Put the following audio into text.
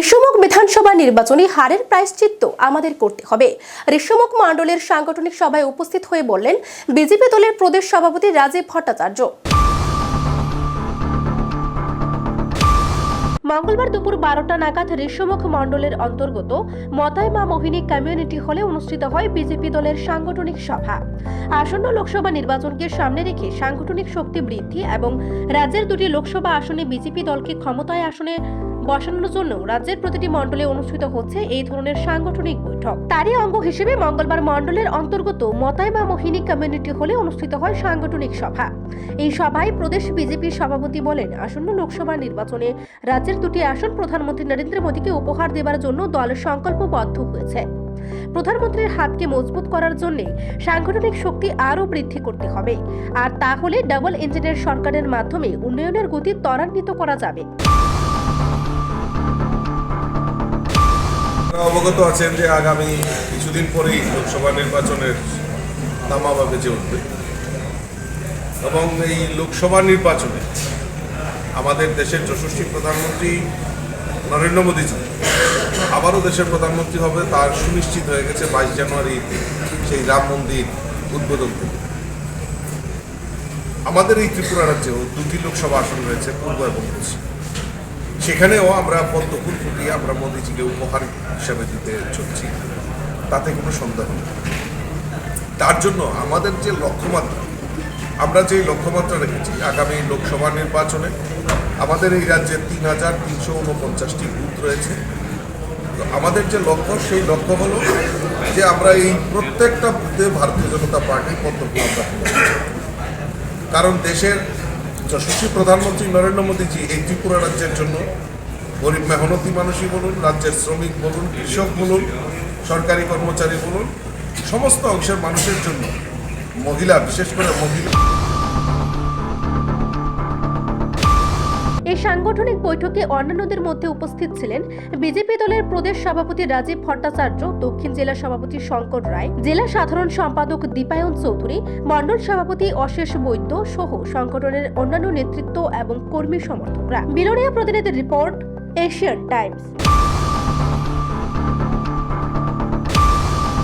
ঋষমুখ বিধানসভা নির্বাচনী হারের প্রায়শ্চিত্ত আমাদের করতে হবে। ঋষমুখ মণ্ডলের সাংগঠনিক সভায় উপস্থিত হয়ে বললেন, বিজেপি দলের প্রদেশ সভাপতি রাজীব ভট্টাচার্য। মঙ্গলবার দুপুর বারোটা নাগাদ ঋষমুখ মণ্ডলের অন্তর্গত মতাই মা মোহিনী কমিউনিটি হলে অনুষ্ঠিত হয় বিজেপি দলের সাংগঠনিক সভা। আসন্ন লোকসভা নির্বাচনকে সামনে রেখে সাংগঠনিক শক্তি বৃদ্ধি এবং রাজ্যের দুটি লোকসভা আসনে বিজেপি দলকে ক্ষমতায় আসনে বসানোর জন্য রাজ্যের প্রতিটি মণ্ডলে অনুষ্ঠিত হচ্ছে এই ধরনের সাংগঠনিক বৈঠক। তারই অঙ্গ হিসেবে মঙ্গলবার মণ্ডলের অন্তর্গত মতাইমা মোহিনী কমিউনিটি হলে অনুষ্ঠিত হয় সাংগঠনিক সভা। এই সভায় প্রদেশ বিজেপির সভাপতি বলেন, আসন্ন লোকসভা নির্বাচনে রাজ্যের দুটি আসন প্রধানমন্ত্রী নরেন্দ্র মোদীকে উপহার দেওয়ার জন্য দল সংকল্পবদ্ধ হয়েছে। প্রধানমন্ত্রীর হাতকে মজবুত করার জন্য সাংগঠনিক শক্তি আরও বৃদ্ধি করতে হবে। আর তাহলে ডাবল ইঞ্জিনের সরকারের মাধ্যমে উন্নয়নের গতি ত্বরান্বিত করা যাবে। আপনারা অবগত আছেন যে আগামী কিছুদিন পরেই লোকসভা নির্বাচনের দামামা বেজে উঠবে। এবং এই লোকসভা নির্বাচনে আমাদের দেশের যশস্বী প্রধানমন্ত্রী নরেন্দ্র মোদীজি, আবারও দেশের প্রধানমন্ত্রী হবে, তার সুনিশ্চিত হয়ে গেছে বাইশ জানুয়ারি সেই রাম মন্দির উদ্বোধন থেকে আমাদের এই ত্রিপুরা রাজ্যেও দুটি লোকসভা আসন রয়েছে, পূর্ব এবং পশ্চিম। সেখানেও আমরা পদ্মফুল ফুটিয়ে আমরা মোদিজিকে উপহার হিসাবে দিতে চলছি। তাতে কোনো সন্দেহ নেই। তার জন্য আমাদের যে লক্ষ্যমাত্রা, আমরা যে লক্ষ্যমাত্রা রেখেছি আগামী লোকসভা নির্বাচনে, আমাদের এই রাজ্যে তিন হাজার তিনশো উনপঞ্চাশটি বুথ রয়েছে। আমাদের যে লক্ষ্য, সেই লক্ষ্য হলো যে আমরা এই প্রত্যেকটা বুথে ভারতীয় জনতা পার্টি পদ্মফুল আমরা কারণ দেশের যশস্বী প্রধানমন্ত্রী নরেন্দ্র মোদীজি এই ত্রিপুরা রাজ্যের জন্য গরিব মেহনতি মানুষই বলুন, রাজ্যের শ্রমিক বলুন, কৃষক বলুন, সরকারি কর্মচারী বলুন, সমস্ত অংশের মানুষের জন্য মহিলা, বিশেষ করে মহিলা সাংগঠনিক বৈঠকে অন্যান্যদের মধ্যে উপস্থিত ছিলেন বিজেপি দলের প্রদেশ সভাপতি রাজীব ভট্টাচার্য, দক্ষিণ জেলা সভাপতি শঙ্কর রায়, জেলা সাধারণ সম্পাদক দীপায়ন চৌধুরী, মণ্ডল সভাপতি অশেষ বৈদ্য সহ সংগঠনের অন্যান্য নেতৃত্ব এবং কর্মী সমর্থকরা। বিলোনিয়া প্রতিনিধির রিপোর্ট, এশিয়ান টাইমস।